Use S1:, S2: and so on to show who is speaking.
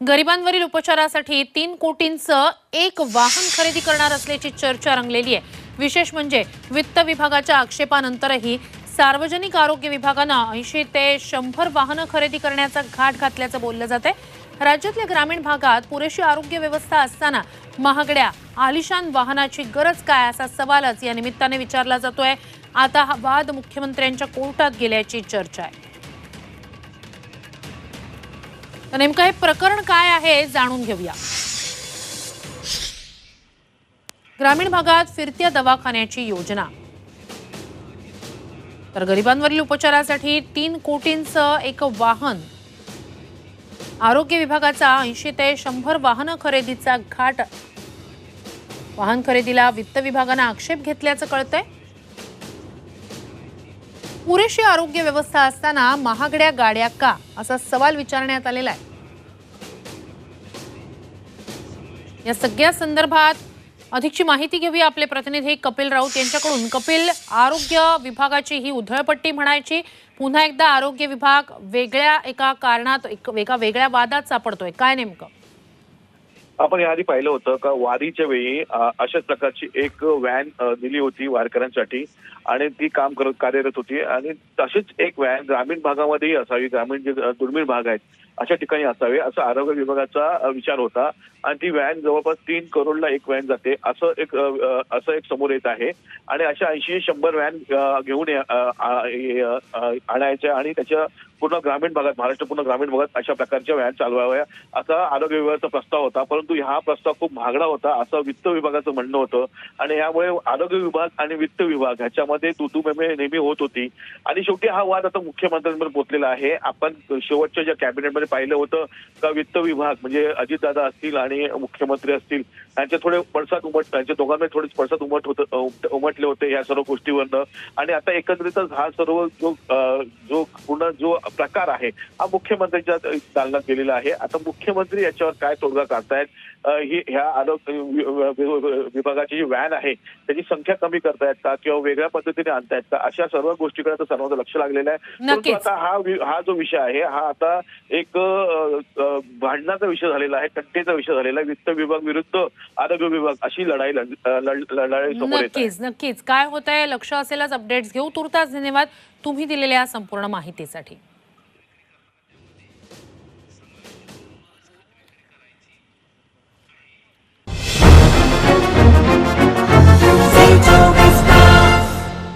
S1: गरिबांवरील उपचारासाठी तीन कोटींचं एक वाहन खरेदी करणार असल्याची चर्चा रंगलेली आहे. विशेष म्हणजे वित्त विभागाच्या आक्षेपानंतरही सार्वजनिक आरोग्य विभागानं ऐंशी ते शंभर वाहनं खरेदी करण्याचा घाट घातल्याचं बोललं जाते राज्यातल्या ग्रामीण भागात पुरेशी आरोग्य व्यवस्था असताना महागड्या आलिशान वाहनाची गरज काय असा सवालच या निमित्ताने विचारला जातोय. आता हा वाद मुख्यमंत्र्यांच्या कोर्टात गेल्याची चर्चा आहे. तर नेमकं हे प्रकरण काय आहे जाणून घेऊया. ग्रामीण भागात फिरत्या दवाखान्याची योजना. तर गरिबांवरील उपचारासाठी तीन कोटींचं एक वाहन. आरोग्य विभागाचा ऐंशी ते शंभर वाहनं खरेदीचा घाट. वाहन खरेदीला वित्त विभागानं आक्षेप घेतल्याचं कळतंय. पुरेशी आरोग्य व्यवस्था असताना महागड्या गाड्या का? असा सवाल विचारण्यात आलेला आहे. या सगळ्या संदर्भात अधिकची माहिती घेऊया आपले प्रतिनिधी कपिल राऊत यांच्याकडून. कपिल आरोग्य विभागाची ही उधळपट्टी म्हणायची पुन्हा एकदा आरोग्य विभाग वेगळ्या एका कारणात एक एका वेगळ्या वादात सापडतोय. काय नेमकं?
S2: आपण याआधी पाहिलं होतं का वारीच्या वेळी अशाच प्रकारची एक व्हॅन दिली होती वारकऱ्यांसाठी आणि ती काम करत कार्यरत होती आणि तशीच एक व्हॅन ग्रामीण भागामध्येही असावी ग्रामीण जे दुर्मिळ भाग आहेत अशा ठिकाणी असावे असा आरोग्य विभागाचा विचार होता आणि ती व्हॅन जवळपास तीन करोडला एक व्हॅन जाते असं एक असं एक समोर येत आहे आणि अशा ऐंशी शंभर व्हॅन घेऊन आणायच्या आणि त्याच्या पूर्ण ग्रामीण भागात महाराष्ट्र पूर्ण ग्रामीण भागात अशा प्रकारच्या व्हॅन चालवाव्या. असा आरोग्य विभागाचा प्रस्ताव होता परंतु हा प्रस्ताव खूप महागडा होता असं वित्त विभागाचं म्हणणं होतं. आणि यामुळे आरोग्य विभाग आणि वित्त विभाग ह्याच्यामध्ये तुतुमेमे नेहमी होत होती. आणि शेवटी हा वाद आता मुख्यमंत्र्यांवर पोचलेला आहे. आपण शेवटच्या ज्या कॅबिनेटमध्ये पाहिलं होतं का वित्त विभाग म्हणजे अजितदादा असतील आणि मुख्यमंत्री असतील त्यांच्या थोडे पडसाद उमट त्यांच्या दोघांमध्ये थोडे पडसाद उमट होत उमटले होते या सर्व गोष्टीवरनं. आणि आता एकत्रितच हा सर्व जो जो पूर्ण जो प्रकार आहे. हा मुख्यमंत्र्यांच्या दालनात गेलेला आहे. आता मुख्यमंत्री याच्यावर काय तोडगा काढतायत? ही ह्या आरोग्य विभागाची जी व्हॅन आहे त्याची संख्या कमी करतायत का किंवा वेगळ्या पद्धतीने आणतायत का? अशा सर्व गोष्टीकडे आता सर्वांचं लक्ष लागलेलं आहे. परंतु. आता हा हा जो विषय आहे हा आता एक भांडणाचा विषय झालेला आहे तंटेचा विषय झालेला आहे. वित्त विभाग विरुद्ध आरोग्य विभाग अशी लढाई लढाई समोर
S1: नक्कीच नक्कीच. काय होत आहे लक्ष असेलच अपडेट्स. घेऊ तुर्तास धन्यवाद. तुम्ही दिलेल्या संपूर्ण माहितीसाठी.